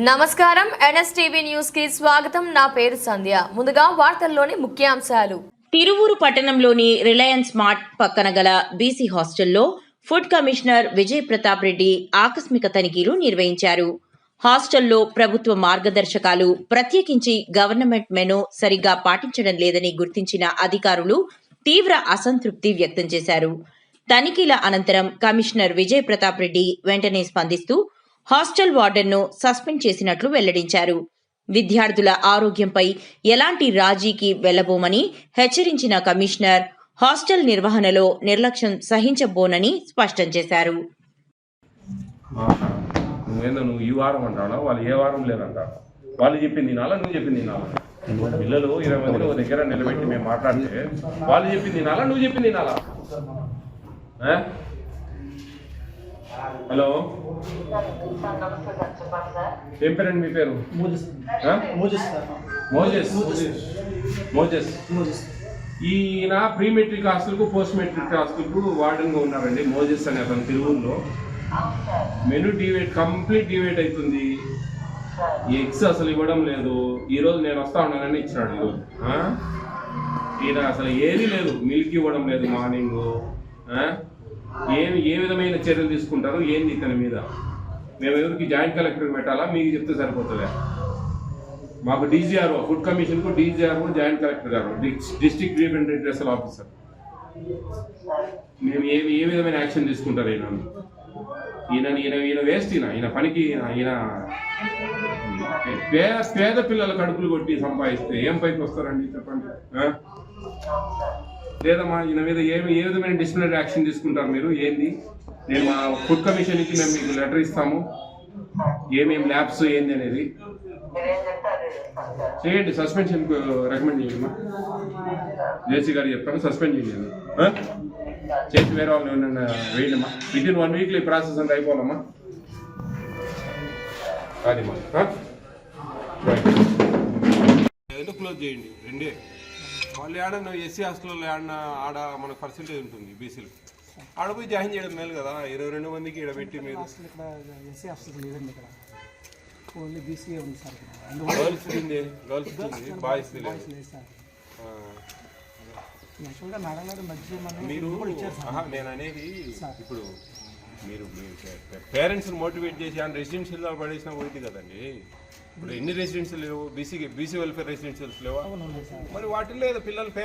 నమస్కారం. ఎన్ఎస్టీవీ న్యూస్కి స్వాగతం. నా పేరు సంధ్య. ముందుగా వార్తల్లోని ముఖ్యాంశాలు. తిరువూరు పట్టణంలోని రిలయన్స్ మార్ట్ పక్కన గల బీసీ హాస్టల్లో ఫుడ్ కమిషనర్ విజయ్ ప్రతాప్ రెడ్డి ఆకస్మిక తనిఖీలు నిర్వహించారు. హాస్టల్లో ప్రభుత్వ మార్గదర్శకాలు ప్రత్యేకించి గవర్నమెంట్ మెను సరిగ్గా పాటించడం లేదని గుర్తించిన అధికారులు తీవ్ర అసంతృప్తి వ్యక్తం చేశారు. తనిఖీల అనంతరం కమిషనర్ విజయ్ ప్రతాప్ రెడ్డి వెంటనే స్పందిస్తూ హాస్టల్ వార్డెన్ను సస్పెండ్ చేసినట్లు వెల్లడించారు. విద్యార్థుల ఆరోగ్యంపై ఎలాంటి రాజీకి వెళ్ళబోమని హెచ్చరించిన కమిషనర్ హాస్టల్ నిర్వహణలో నిర్లక్ష్యం సహించబోనని స్పష్టం చేశారు. నువ్వు ఈ వారం అంటాడా వాళ్ళు ఏ వారం వాళ్ళు చెప్పింది నువ్వు చెప్పింది పిల్లలు ఇరవై మంది ఒక దగ్గర నిలబెట్టి మేము మాట్లాడితే వాళ్ళు చెప్పింది నువ్వు చెప్పింది? హలో. ఏం పేరండి మీ పేరు? ఆ? Moses Moses. ఈయన ప్రీ మెట్రిక్ హాస్టల్కు పోస్ట్ మెట్రిక్ హాస్టల్కు వార్డెన్గా ఉన్నారండి మోజెస్ అనే అతను తిరువుల్లో మెను డివేట్ కంప్లీట్ డివేట్ అవుతుంది. ఎగ్స్ అసలు ఇవ్వడం లేదు. ఈరోజు నేను వస్తా ఉన్నానని ఇచ్చినాడు ఈరోజు? ఈయన అసలు ఏది లేదు. మిల్క్ ఇవ్వడం లేదు మార్నింగ్. ఏమి ఏ విధమైన చర్యలు తీసుకుంటారు ఏంది ఇతని మీద? మేము ఎవరికి జాయింట్ కలెక్టర్ పెట్టాలా? మీకు చెప్తే సరిపోతుందా. మాకు డీజీఆర్ఓ ఫుడ్ కమిషన్కు డీజీఆర్ఓ జాయింట్ కలెక్టర్ గారు డిస్ట్రిక్ట్ రీప్రజెంటేటివ్ ఆఫీసర్. మేము ఏ ఏ విధమైన యాక్షన్ తీసుకుంటారు ఈయన? ఈయన ఈయన ఈయన వేస్ట్ ఈయన. ఈయన పనికి ఈయన పేద పేద పిల్లల కడుపులు కొట్టి సంపాదిస్తే ఏం పైకి వస్తారండి చెప్పండి? లేదమ్మా ఈయన మీద ఏమి ఏ విధమైన డిసిప్లినరీ యాక్షన్ తీసుకుంటారు మీరు? ఏంది? నేను మా ఫుడ్ కమిషన్కి మేము మీకు లెటర్ ఇస్తాము. ఏమేమి ల్యాబ్స్ ఏంది అనేది. చేయండి సస్పెన్షన్ రికమెండ్ చేయండి. అమ్మా జేసీ గారు చెప్తాను సస్పెండ్ చేయండి. చేసి వేరే వాళ్ళు ఏమన్నా వేయండి అమ్మా విత్ ఇన్ వన్ వీక్లో ఈ ప్రాసెస్ అంతా అయిపోవాలమ్మా. అదిమ్మా క్లోజ్ చేయండి? రెండే. వాళ్ళు ఏడన్నా ఎస్సీ హాస్టల్లో ఏడన్నా ఆడ మన పర్సెంటేజ్ ఉంటుంది బీసీలు. ఆడ పోయి జాయిన్ చేయడం మేలు కదా ఇరవై రెండు మందికి ఇక్కడ పెట్టి మీరు అసలు ఇక్కడ ఎస్సీ ఆఫీసర్ లేదండి ఇక్కడ. ఓన్లీ బీసీఏ ఉంది సార్ గర్ల్స్ ఉంది గర్ల్స్ ఉంది బాయ్స్ లేదు యాక్చువల్గా మధ్య మనం మీరు ఆహా, నేను అనేది ఇప్పుడు మీరు పేరెంట్స్ మోటివేట్ చేసి ఆయన రెసిడెన్షియల్ పడేసినా పోయింది కదండి. ఇప్పుడు ఎన్ని రెసిడెన్షియల్ లేవు? బీసీ బీసీ వెల్ఫేర్ రెసిడెన్షియల్స్ లేవా? మరి వాటిల్లో ఏదో పిల్లలు